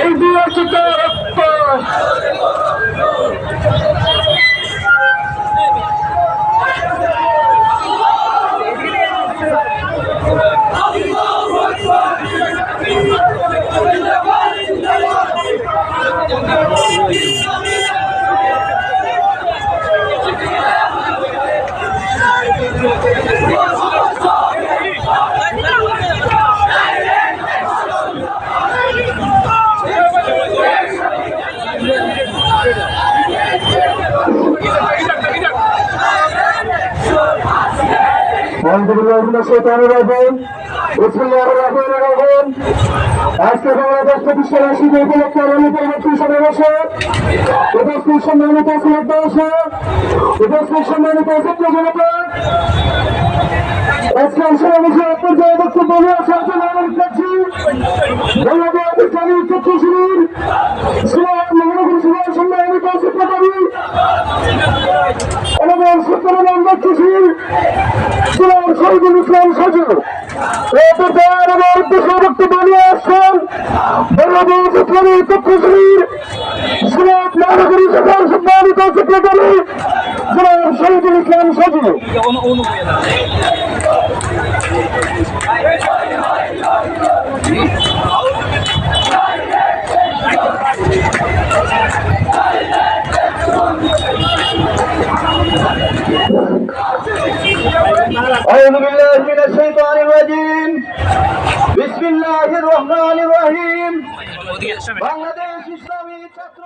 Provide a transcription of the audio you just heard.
এই দিয়ে রক্ত আজকে বাংলাদেশ প্রতিষ্ঠা রাশিদ উপলক্ষে অনুপরবর্তী সমাবেশে উপস্থিত সম্মানিত শ্রদ্ধা উপস্থিত সম্মানিত ছাত্র জনতা আজকের সমাবেশে পর্যায়ে বক্তব্য নিয়ে আসার জন্য অনুরোধ করছি। বাংলাদেশ ইসলামী ছাত্র সিলেট মহানগর সভার সম্মানিত সেক্রেটারি আমাদের সত্যনারায়ণ দত্ত শিবির শহীদুল ইসলাম সজীব এই পর্যায়ে আমার উদ্দেশ্যে বক্তব্য নিয়ে আসছেন বাংলাদেশ ইসলামী শিবির সিলেট মহানগরী সভার সম্মানিত সেক্রেটারি ইসলাম সজীব أعوذ بالله من الشيطان الرجيم بسم الله الرحمن الرحيم বাংলাদেশ ইসলামী ছাত্র